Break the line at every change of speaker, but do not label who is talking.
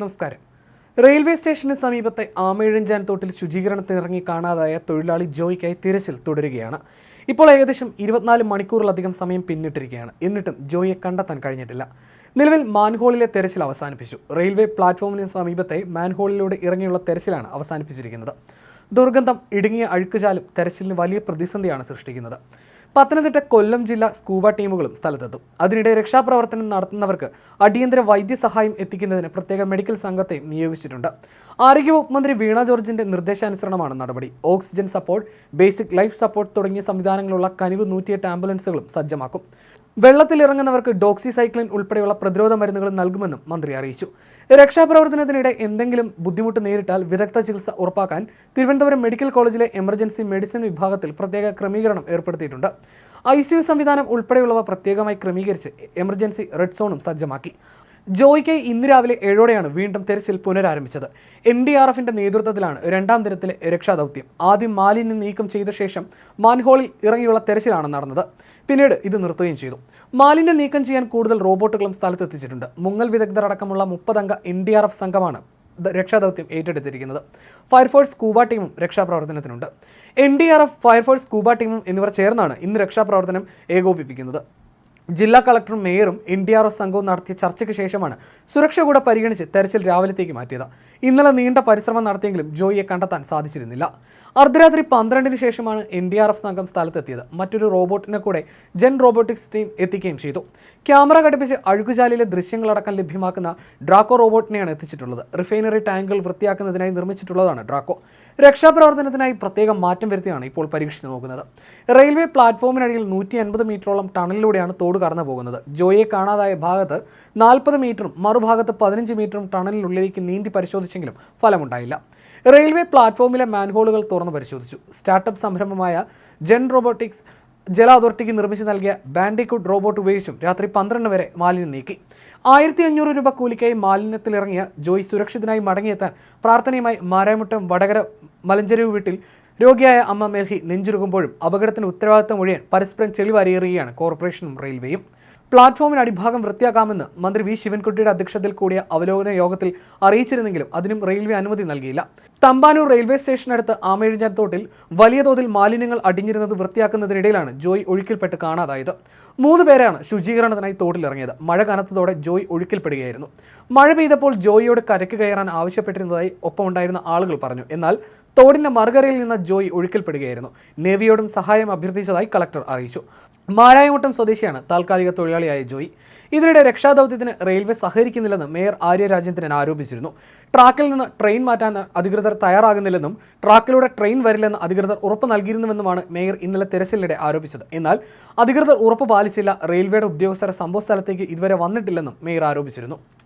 നമസ്കാരം. റെയിൽവേ സ്റ്റേഷന് സമീപത്തെ ആമയിഴഞ്ചാൻ തോട്ടിൽ ശുചീകരണത്തിനിറങ്ങി കാണാതായ തൊഴിലാളി ജോയ്ക്കായി തിരച്ചിൽ തുടരുകയാണ്. ഇപ്പോൾ ഏകദേശം ഇരുപത്തിനാല് മണിക്കൂറിലധികം സമയം പിന്നിട്ടിരിക്കുകയാണ്. എന്നിട്ടും ജോയിയെ കണ്ടെത്താൻ കഴിഞ്ഞിട്ടില്ല. നിലവിൽ മാൻഹോളിലെ തെരച്ചിൽ അവസാനിപ്പിച്ചു. റെയിൽവേ പ്ലാറ്റ്ഫോമിന് സമീപത്തെ മാൻഹോളിലൂടെ ഇറങ്ങിയുള്ള തെരച്ചിലാണ് അവസാനിപ്പിച്ചിരിക്കുന്നത്. ദുർഗന്ധം ഇടുങ്ങിയ അഴുക്കുചാലും തെരച്ചിലിന് വലിയ പ്രതിസന്ധിയാണ് സൃഷ്ടിക്കുന്നത്. പത്തനംതിട്ട കൊല്ലം ജില്ലാ സ്കൂബ ടീമുകളും സ്ഥലത്തെത്തും. അതിനിടെ രക്ഷാപ്രവർത്തനം നടത്തുന്നവർക്ക് അടിയന്തര വൈദ്യസഹായം എത്തിക്കുന്നതിന് പ്രത്യേക മെഡിക്കൽ സംഘത്തെയും നിയോഗിച്ചിട്ടുണ്ട്. ആരോഗ്യവകുപ്പ് മന്ത്രി വീണ ജോർജിന്റെ നിർദ്ദേശാനുസരണമാണ് നടപടി. Oxygen support basic life support തുടങ്ങിയ സംവിധാനങ്ങളുള്ള കനിവ് നൂറ്റിയെട്ട് ആംബുലൻസുകളും സജ്ജമാക്കും. വെള്ളത്തിലിറങ്ങുന്നവർക്ക് ഡോക്സിസൈക്ലിൻ ഉൾപ്പെടെയുള്ള പ്രതിരോധ മരുന്നുകൾ നൽകുമെന്നും മന്ത്രി അറിയിച്ചു. രക്ഷാപ്രവർത്തനത്തിനിടെ എന്തെങ്കിലും ബുദ്ധിമുട്ട് നേരിട്ടാൽ വിദഗ്ധ ചികിത്സ ഉറപ്പാക്കാൻ തിരുവനന്തപുരം മെഡിക്കൽ കോളേജിലെ എമർജൻസി മെഡിസിൻ വിഭാഗത്തിൽ പ്രത്യേക ക്രമീകരണം ഏർപ്പെടുത്തിയിട്ടുണ്ട്. ഐ സംവിധാനം ഉൾപ്പെടെയുള്ളവ പ്രത്യേകമായി ക്രമീകരിച്ച് എമർജൻസി റെഡ് സോണും സജ്ജമാക്കി. ജോയ്ക്ക് ഇന്ന് രാവിലെ ഏഴോടെയാണ് വീണ്ടും തെരച്ചിൽ പുനരാരംഭിച്ചത്. എൻ ഡി ആർ എഫിന്റെ നേതൃത്വത്തിലാണ് രണ്ടാം ദിനത്തിലെ രക്ഷാദൗത്യം. ആദ്യം മാലിന്യം നീക്കം ചെയ്ത ശേഷം മാൻഹോളിൽ ഇറങ്ങിയുള്ള തെരച്ചിലാണ് നടന്നത്. പിന്നീട് ഇത് നിർത്തുകയും ചെയ്തു. മാലിന്യം നീക്കം ചെയ്യാൻ കൂടുതൽ റോബോട്ടുകളും സ്ഥലത്തെത്തിച്ചിട്ടുണ്ട്. മുങ്ങൽ വിദഗ്ധർ അടക്കമുള്ള മുപ്പതംഗ എൻ ഡി ആർ എഫ് സംഘമാണ് രക്ഷാദൗത്യം ഏറ്റെടുത്തിരിക്കുന്നത്. ഫയർഫോഴ്സ് കൂബ ടീമും രക്ഷാപ്രവർത്തനത്തിനുണ്ട്. N D R F fire force scuba ടീമും എന്നിവർ ചേർന്നാണ് ഇന്ന് രക്ഷാപ്രവർത്തനം ഏകോപിപ്പിക്കുന്നത്. ജില്ലാ കളക്ടറും മേയറും എൻ ഡി ആർ എഫ് സംഘവും നടത്തിയ ചർച്ചയ്ക്ക് ശേഷമാണ് സുരക്ഷ കൂടെ പരിഗണിച്ച് തെരച്ചിൽ രാവിലത്തേക്ക് മാറ്റിയത്. ഇന്നലെ നീണ്ട പരിശ്രമം നടത്തിയെങ്കിലും ജോയിയെ കണ്ടെത്താൻ സാധിച്ചിരുന്നില്ല. അർദ്ധരാത്രി പന്ത്രണ്ടിന് ശേഷമാണ് എൻ ഡി ആർ എഫ് സംഘം സ്ഥലത്തെത്തിയത്. മറ്റൊരു റോബോട്ടിനെ കൂടെ ജെൻ റോബോട്ടിക്സ് ടീം എത്തിക്കുകയും ചെയ്തു. ക്യാമറ ഘടിപ്പിച്ച് അഴുകുചാലിലെ ദൃശ്യങ്ങളടക്കം ലഭ്യമാക്കുന്ന ഡ്രാക്കോ റോബോട്ടിനെയാണ് എത്തിച്ചിട്ടുള്ളത്. റിഫൈനറി ടാങ്കുകൾ വൃത്തിയാക്കുന്നതിനായി നിർമ്മിച്ചിട്ടുള്ളതാണ് ഡ്രാക്കോ. രക്ഷാപ്രവർത്തനത്തിനായി പ്രത്യേകം മാറ്റം വരുത്തിയാണ് ഇപ്പോൾ പരീക്ഷിച്ചു നോക്കുന്നത്. റെയിൽവേ പ്ലാറ്റ്ഫോമിനടിയിൽ നൂറ്റി അൻപത് മീറ്ററോളം ടണലിലൂടെയാണ് തോട് കടന്നു പോകുന്നത്. ജോയെ കാണാതായ ഭാഗത്ത് നാൽപ്പത് മീറ്ററും മറുഭാഗത്ത് പതിനഞ്ച് മീറ്ററും ടണലിനുള്ളിലേക്ക് നീന്തി പരിശോധിച്ചെങ്കിലും ഫലമുണ്ടായില്ല. റെയിൽവേ പ്ലാറ്റ്ഫോമിലെ മാൻഹോളുകൾ തുറന്നു പരിശോധിച്ചു. സ്റ്റാർട്ടപ്പ് സംരംഭമായ ജെൻ റോബോട്ടിക്സ് ജല അതോറിറ്റിക്ക് നിർമ്മിച്ച് നൽകിയ ബാൻഡിക്കുഡ് റോബോട്ട് ഉപയോഗിച്ചും രാത്രി പന്ത്രണ്ട് വരെ മാലിന്യം നീക്കി. ആയിരത്തി അഞ്ഞൂറ് രൂപ കൂലിക്കായി മാലിന്യത്തിലിറങ്ങിയ ജോയ് സുരക്ഷിതനായി മടങ്ങിയെത്താൻ പ്രാർത്ഥനയുമായി മാരായമുട്ടം വടകര മലഞ്ചെരിവ് വീട്ടിൽ രോഗിയായ അമ്മ മേൽഹി നെഞ്ചുരുകുമ്പോഴും അപകടത്തിന് ഉത്തരവാദിത്തം ഒഴിയാൻ പരസ്പരം ചെളിവാരിയേറുകയാണ് കോർപ്പറേഷനും റെയിൽവേയും. പ്ലാറ്റ്ഫോമിന് അടിഭാഗം വൃത്തിയാക്കാമെന്ന് മന്ത്രി വി. ശിവൻകുട്ടിയുടെ അധ്യക്ഷതയിൽ കൂടിയ അവലോകന യോഗത്തിൽ അറിയിച്ചിരുന്നെങ്കിലും അതിനും റെയിൽവേ അനുമതി നൽകിയില്ല. തമ്പാനൂർ റെയിൽവേ സ്റ്റേഷനടുത്ത് ആമയിഴഞ്ഞാത്തോട്ടിൽ വലിയ തോതിൽ മാലിന്യങ്ങൾ അടിഞ്ഞിരുന്നത് വൃത്തിയാക്കുന്നതിനിടയിലാണ് ജോയ് ഒഴുക്കിൽപ്പെട്ട് കാണാതായത്. മൂന്ന് പേരാണ് ശുചീകരണത്തിനായി തോട്ടിലിറങ്ങിയത്. മഴ കനത്തതോടെ ജോയ് ഒഴുക്കിൽപ്പെടുകയായിരുന്നു. മഴ പെയ്തപ്പോൾ ജോയിയോട് കരയ്ക്ക് കയറാൻ ആവശ്യപ്പെട്ടിരുന്നതായി ഒപ്പമുണ്ടായിരുന്ന ആളുകൾ പറഞ്ഞു. എന്നാൽ തോടിന്റെ മറുകരയിൽ നിന്ന് ജോയ് ഒഴുക്കിൽപ്പെടുകയായിരുന്നു. നേവിയോടും സഹായം അഭ്യർത്ഥിച്ചതായി കളക്ടർ അറിയിച്ചു. മാരായമുട്ടം സ്വദേശിയാണ് താൽക്കാലിക തൊഴിലാളിയായ ജോയി. ഇതിനിടെ രക്ഷാദൗത്യത്തിന് റെയിൽവേ സഹകരിക്കുന്നില്ലെന്ന് മേയർ ആര്യ രാജേന്ദ്രൻ ആരോപിച്ചിരുന്നു. ട്രാക്കിൽ നിന്ന് ട്രെയിൻ മാറ്റാൻ അധികൃതർ തയ്യാറാകുന്നില്ലെന്നും ട്രാക്കിലൂടെ ട്രെയിൻ വരില്ലെന്ന് അധികൃതർ ഉറപ്പ് നൽകിയിരുന്നുവെന്നുമാണ് മേയർ ഇന്നലെ തിരച്ചിലിനിടെ ആരോപിച്ചത്. എന്നാൽ അധികൃതർ ഉറപ്പ് പാലിച്ചില്ല റെയിൽവേയുടെ ഉദ്യോഗസ്ഥരെ സംഭവസ്ഥലത്തേക്ക് ഇതുവരെ വന്നിട്ടില്ലെന്നും മേയർ ആരോപിച്ചിരുന്നു.